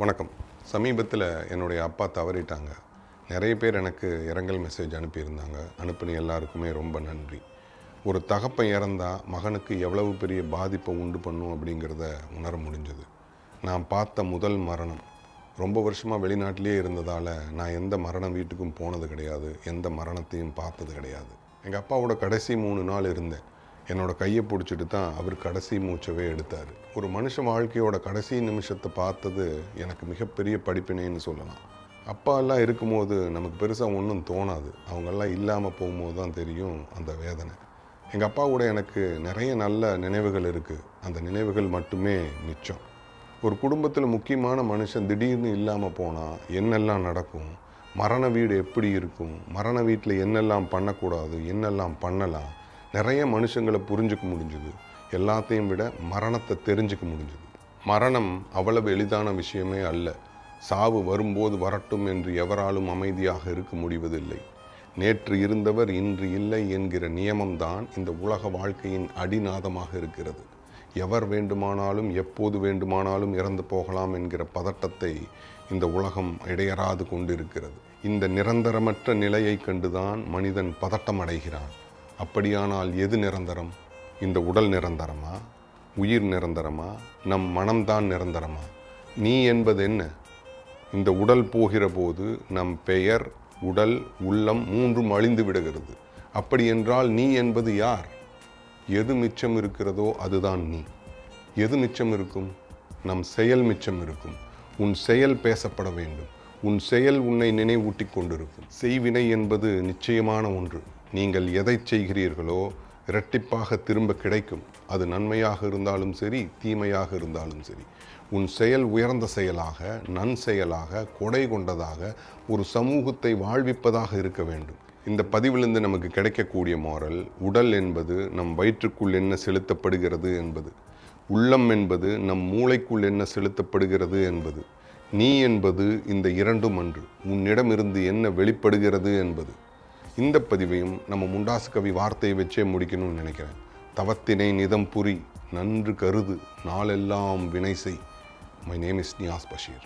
வணக்கம். சமீபத்தில் என்னுடைய அப்பா தவறிட்டாங்க. நிறைய பேர் எனக்கு இரங்கல் மெசேஜ் அனுப்பியிருந்தாங்க. அனுப்பின எல்லாருக்குமே ரொம்ப நன்றி. ஒரு தகப்பன் இறந்தால் மகனுக்கு எவ்வளவு பெரிய பாதிப்பை உண்டு பண்ணும் அப்படிங்கிறத உணர முடிஞ்சது. நான் பார்த்த முதல் மரணம் ரொம்ப வருஷமாக வெளிநாட்டிலே இருந்ததால் நான் எந்த மரணம் வீட்டுக்கும் போனது கிடையாது. எந்த மரணத்தையும் பார்த்தது கிடையாது. எங்கள் அப்பாவோட கடைசி மூணு நாள் இருந்தேன். என்னோட கையை பிடிச்சிட்டு தான் அவர் கடைசி மூச்சவே எடுத்தார். ஒரு மனுஷ வாழ்க்கையோட கடைசி நிமிஷத்தை பார்த்தது எனக்கு மிகப்பெரிய படிப்பினைன்னு சொல்லலாம். அப்பா எல்லாம் இருக்கும்போது நமக்கு பெருசாக ஒன்றும் தோணாது. அவங்கெல்லாம் இல்லாமல் போகும்போது தான் தெரியும் அந்த வேதனை. எங்கள் அப்பா கூட எனக்கு நிறைய நல்ல நினைவுகள் இருக்குது அந்த நினைவுகள் மட்டுமே மிச்சம். ஒரு குடும்பத்தில் முக்கியமான மனுஷன் திடீர்னு இல்லாமல் போனால் என்னெல்லாம் நடக்கும்? மரண வீடு எப்படி இருக்கும்? மரண வீட்டில் என்னெல்லாம் பண்ணக்கூடாது? என்னெல்லாம் பண்ணலாம்? நிறைய மனுஷங்களை புரிஞ்சுக்க முடிஞ்சுது. எல்லாத்தையும் விட மரணத்தை தெரிஞ்சுக்க முடிஞ்சுது. மரணம் அவ்வளவு எளிதான விஷயமே அல்ல. சாவு வரும்போது வரட்டும் என்று எவராலும் அமைதியாக இருக்க முடிவதில்லை. நேற்று இருந்தவர் இன்று இல்லை என்கிற நியமம்தான் இந்த உலக வாழ்க்கையின் அடிநாதமாக இருக்கிறது. எவர் வேண்டுமானாலும் எப்போது வேண்டுமானாலும் இறந்து போகலாம் என்கிற பதட்டத்தை இந்த உலகம் இடையறாது கொண்டிருக்கிறது. இந்த நிரந்தரமற்ற நிலையை கண்டுதான் மனிதன் பதட்டம் அடைகிறான் அப்படியானால் எது நிரந்தரம்? இந்த உடல் நிரந்தரமா? உயிர் நிரந்தரமா? நம் மனம்தான் நிரந்தரமா? நீ என்பது என்ன? இந்த உடல் போகிற போது நம் பெயர் உடல் உள்ளம் மூன்றும் அழிந்து விடுகிறது. அப்படி என்றால் நீ என்பது யார்? எது மிச்சம் இருக்கிறதோ அதுதான் நீ. எது மிச்சம் இருக்கும்? நம் செயல் மிச்சம் இருக்கும். உன் செயல் பேசப்பட வேண்டும். உன் செயல் உன்னை நினைவூட்டி கொண்டிருக்கும். செய்வினை என்பது நிச்சயமான ஒன்று. நீங்கள் எதை செய்கிறீர்களோ இரட்டிப்பாக திரும்ப கிடைக்கும். அது நன்மையாக இருந்தாலும் சரி தீமையாக இருந்தாலும் சரி. உன் செயல் உயர்ந்த செயலாக நன் செயலாக கொடை கொண்டதாக ஒரு சமூகத்தை வாழ்விப்பதாக இருக்க வேண்டும். இந்த பதிவிலிருந்து நமக்கு கிடைக்கக்கூடிய மாறல் உடல் என்பது நம் வயிற்றுக்குள் என்ன செலுத்தப்படுகிறது என்பது. உள்ளம் என்பது நம் மூளைக்குள் என்ன செலுத்தப்படுகிறது என்பது. நீ என்பது இந்த இரண்டும் அன்று. உன்னிடமிருந்து என்ன வெளிப்படுகிறது என்பது. இந்த பதிவையும் நம்ம முண்டாசு கவி வார்த்தையை வச்சே முடிக்கணும்னு நினைக்கிறேன். தவத்தினை நிதம் புரி நன்று கருது நாளெல்லாம் வினை செய். My name is Niyas Basheer